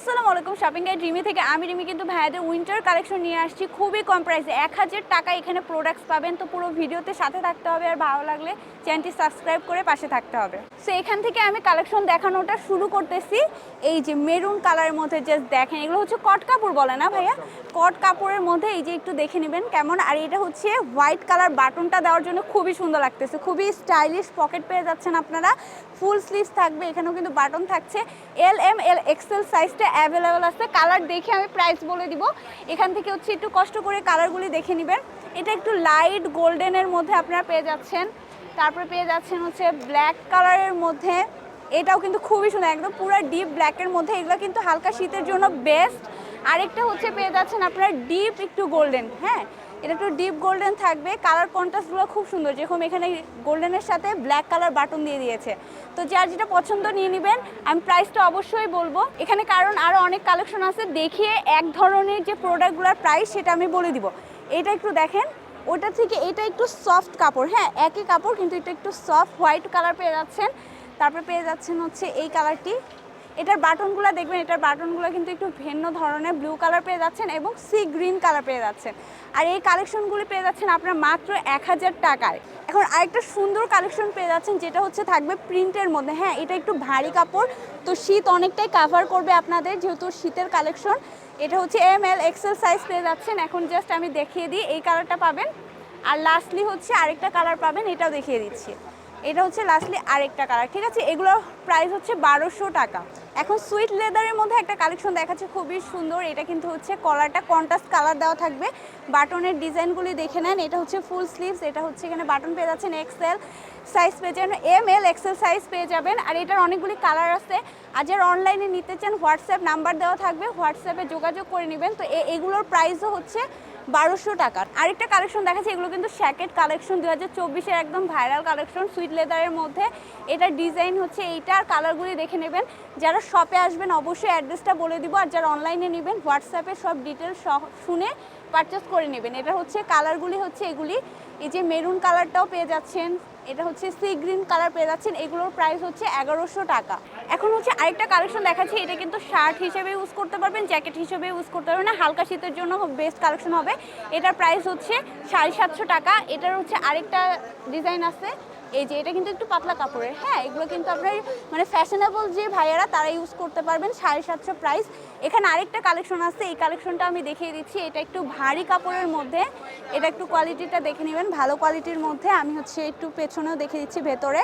আসসালামু আলাইকুম shopping guide Rimi থেকে আমি রিমি কিন্তু ভাইয়াদের উইন্টার কালেকশন নিয়ে আসছি। খুবই কম প্রাইসে এক হাজার টাকা এখানে প্রোডাক্টস পাবেন। তো পুরো ভিডিওতে সাথে থাকতে হবে আর ভালো লাগলে চ্যানেলটি সাবস্ক্রাইব করে পাশে থাকতে হবে। সো এখান থেকে আমি কালেকশন দেখানোটা শুরু করতেছি। এই যে মেরুন কালারের মধ্যে জাস্ট দেখেন এগুলো হচ্ছে কট কাপড় বলে না ভাইয়া? কট কাপড়ের মধ্যে এই যে একটু দেখে নেবেন কেমন। আর এটা হচ্ছে হোয়াইট কালার বাটনটা দেওয়ার জন্য খুবই সুন্দর লাগতেছে। খুবই স্টাইলিশ পকেট পেয়ে যাচ্ছেন আপনারা। ফুল স্লিভস থাকবে। এখানেও কিন্তু বাটন থাকছে। এল এম এল এক্সেল সাইজটা অ্যাভেলেবেল আছে। কালার দেখে আমি প্রাইস বলে দিব। এখান থেকে হচ্ছে একটু কষ্ট করে কালারগুলি দেখে নেবেন। এটা একটু লাইট গোল্ডেনের মধ্যে আপনারা পেয়ে যাচ্ছেন। তারপরে পেয়ে যাচ্ছেন হচ্ছে ব্ল্যাক কালারের মধ্যে। এটাও কিন্তু খুবই সুন্দর, একদম পুরো ডিপ ব্ল্যাকের মধ্যে। এগুলো কিন্তু হালকা শীতের জন্য বেস্ট আরেকটা হচ্ছে পেয়ে যাচ্ছেন আপনারা ডিপ একটু গোল্ডেন হ্যাঁ? এটা একটু ডিপ গোল্ডেন থাকবে। কালার কন্ট্রাস্টগুলো খুব সুন্দর। যেরকম এখানে গোল্ডেনের সাথে ব্ল্যাক কালার বাটন দিয়ে দিয়েছে। তো যার যেটা পছন্দ নিয়ে নেবেন। আমি প্রাইসটা অবশ্যই বলব। এখানে কারণ আরও অনেক কালেকশন আছে। দেখিয়ে এক ধরনের যে প্রোডাক্টগুলোর প্রাইস সেটা আমি বলে দিব। এটা একটু দেখেন। ওটা থেকে এটা একটু সফট কাপড় হ্যাঁ? একই কাপড়, কিন্তু এটা একটু সফট হোয়াইট কালার পেয়ে যাচ্ছেন। তারপরে পেয়ে যাচ্ছেন হচ্ছে এই কালারটি এটার বাটনগুলো দেখবেন, এটার বাটনগুলো কিন্তু একটু ভিন্ন ধরনের ব্লু কালার পেয়ে যাচ্ছেন এবং সি গ্রিন কালার পেয়ে যাচ্ছেন। আর এই কালেকশনগুলি পেয়ে যাচ্ছেন আপনার মাত্র এক হাজার টাকায়। এখন আরেকটা সুন্দর কালেকশন পেয়ে যাচ্ছেন, যেটা হচ্ছে থাকবে প্রিন্টের মধ্যে। হ্যাঁ এটা একটু ভারী কাপড়, তো শীত অনেকটাই কাভার করবে আপনাদের, যেহেতু শীতের কালেকশন এটা হচ্ছে এম এল এক্সেল সাইজ পেয়ে যাচ্ছেন। এখন জাস্ট আমি দেখিয়ে দিই, এই কালারটা পাবেন। আর লাস্টলি হচ্ছে আরেকটা কালার পাবেন, এটাও দেখিয়ে দিচ্ছি। এটা হচ্ছে লাস্টলি আরেকটা কালার ঠিক আছে? এগুলোর প্রাইস হচ্ছে বারোশো টাকা। এখন সুইট লেদারের মধ্যে একটা কালেকশন দেখাচ্ছে, খুবই সুন্দর। এটা কিন্তু হচ্ছে কলারটা, কন্ট্রাস্ট কালার দেওয়া থাকবে। বাটনের ডিজাইনগুলি দেখে নেন। এটা হচ্ছে ফুল স্লিভস এটা হচ্ছে এখানে বাটন পেয়ে যাচ্ছেন এক্সেল সাইজ পেয়ে যাবেন এম এল এক্সেল সাইজ পেয়ে যাবেন। আর এটার অনেকগুলি কালার আছে। আর যারা অনলাইনে নিতে চান হোয়াটসঅ্যাপ নাম্বার দেওয়া থাকবে। হোয়াটসঅ্যাপে যোগাযোগ করে নেবেন। তো এগুলোর প্রাইসও হচ্ছে বারোশো টাকার। আরেকটা কালেকশন দেখাচ্ছে, এগুলো কিন্তু শ্যাকেট কালেকশন দু হাজার চব্বিশের একদম ভাইরাল কালেকশন সুইট লেদারের মধ্যে। এটা ডিজাইন হচ্ছে এইটা, আর কালারগুলি দেখে নেবেন। যারা শপে আসবেন, অবশ্যই অ্যাড্রেসটা বলে দিব, আর যারা অনলাইনে নেবেন হোয়াটসঅ্যাপে সব ডিটেলস শুনে পারচেস করে নেবেন। এটা হচ্ছে কালারগুলি হচ্ছে এগুলি। এই যে মেরুন কালারটাও পেয়ে যাচ্ছেন, এটা হচ্ছে সি গ্রিন কালার পেয়ে যাচ্ছেন, এগুলোর প্রাইস হচ্ছে এগারোশো টাকা। এখন হচ্ছে আরেকটা কালেকশন দেখাচ্ছি, এটা কিন্তু শার্ট হিসেবে ইউজ করতে পারবেন জ্যাকেট হিসেবে ইউজ করতে পারবেন না, হালকা শীতের জন্য বেস্ট কালেকশন হবে। এটার প্রাইস হচ্ছে সাড়ে সাতশো টাকা, এটার হচ্ছে আরেকটা ডিজাইন আছে এই যে, এটা কিন্তু একটু পাতলা কাপড়ের। হ্যাঁ এগুলো কিন্তু আপনার মানে ফ্যাশনেবল যে ভাইয়ারা তারা ইউজ করতে পারবেন সাড়ে সাতশো প্রাইস এখানে আরেকটা কালেকশন আছে, এই কালেকশনটা আমি দেখিয়ে দিচ্ছি। এটা একটু ভারী কাপড়ের মধ্যে। এটা একটু কোয়ালিটিটা দেখে নেবেন। ভালো কোয়ালিটির মধ্যে আমি হচ্ছে একটু পেছনেও দেখে দিচ্ছি, ভেতরে।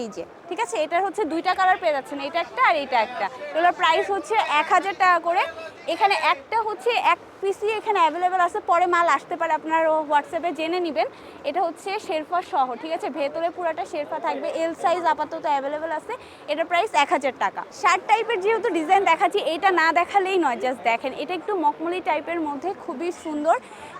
এই যে, ঠিক আছে? এটার হচ্ছে দুইটা কালার পেয়ে যাচ্ছেন। এটা একটা আর এটা একটা। এগুলোর প্রাইস হচ্ছে এক হাজার টাকা করে। এখানে একটা হচ্ছে এক পিসি এখানে অ্যাভেলেবেল আছে, পরে মাল আসতে পারে, আপনার হোয়াটসঅ্যাপে জেনে নেবেন। এটা হচ্ছে শেরফা সহ, ঠিক আছে? ভেতরে পুরোটা শেরফা থাকবে এল সাইজ আপাতত অ্যাভেলেবেল আছে, এটার প্রাইস এক হাজার টাকা। শার্ট টাইপের যেহেতু ডিজাইন দেখাচ্ছি, এটা না দেখালেই নয় জাস্ট দেখেন। এটা একটু মকমলি টাইপের মধ্যে, খুবই সুন্দর।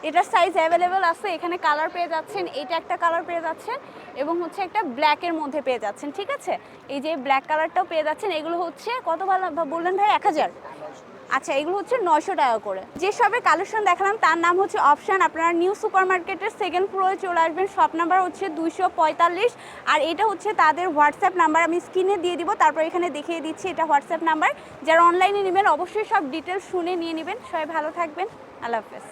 এটার সাইজ অ্যাভেলেবেল আছে, এখানে কালার পেয়ে যাচ্ছেন, এটা একটা কালার পেয়ে যাচ্ছেন, এবং হচ্ছে একটা ব্ল্যাকের মধ্যে পেয়ে যাচ্ছেন, ঠিক আছে? এই যে ব্ল্যাক কালারটাও পেয়ে যাচ্ছেন, এগুলো হচ্ছে কত ভালো বললেন ভাই, এক হাজার? আচ্ছা এগুলো হচ্ছে নয়শো টাকা করে। যে সবে কালেকশন দেখালাম, তার নাম হচ্ছে অপশান আপনারা নিউ সুপার মার্কেটের সেকেন্ড ফ্লোরে চলে আসবেন। শপ নাম্বার হচ্ছে দুইশো পঁয়তাল্লিশ আর এটা হচ্ছে তাদের হোয়াটসঅ্যাপ নাম্বার আমি স্ক্রিনে দিয়ে দিব, তারপর এখানে দেখিয়ে দিচ্ছি এটা হোয়াটসঅ্যাপ নাম্বার যারা অনলাইনে নেবেন, অবশ্যই সব ডিটেলস শুনে নিয়ে নেবেন। সবাই ভালো থাকবেন, আল্লাহ হাফেজ।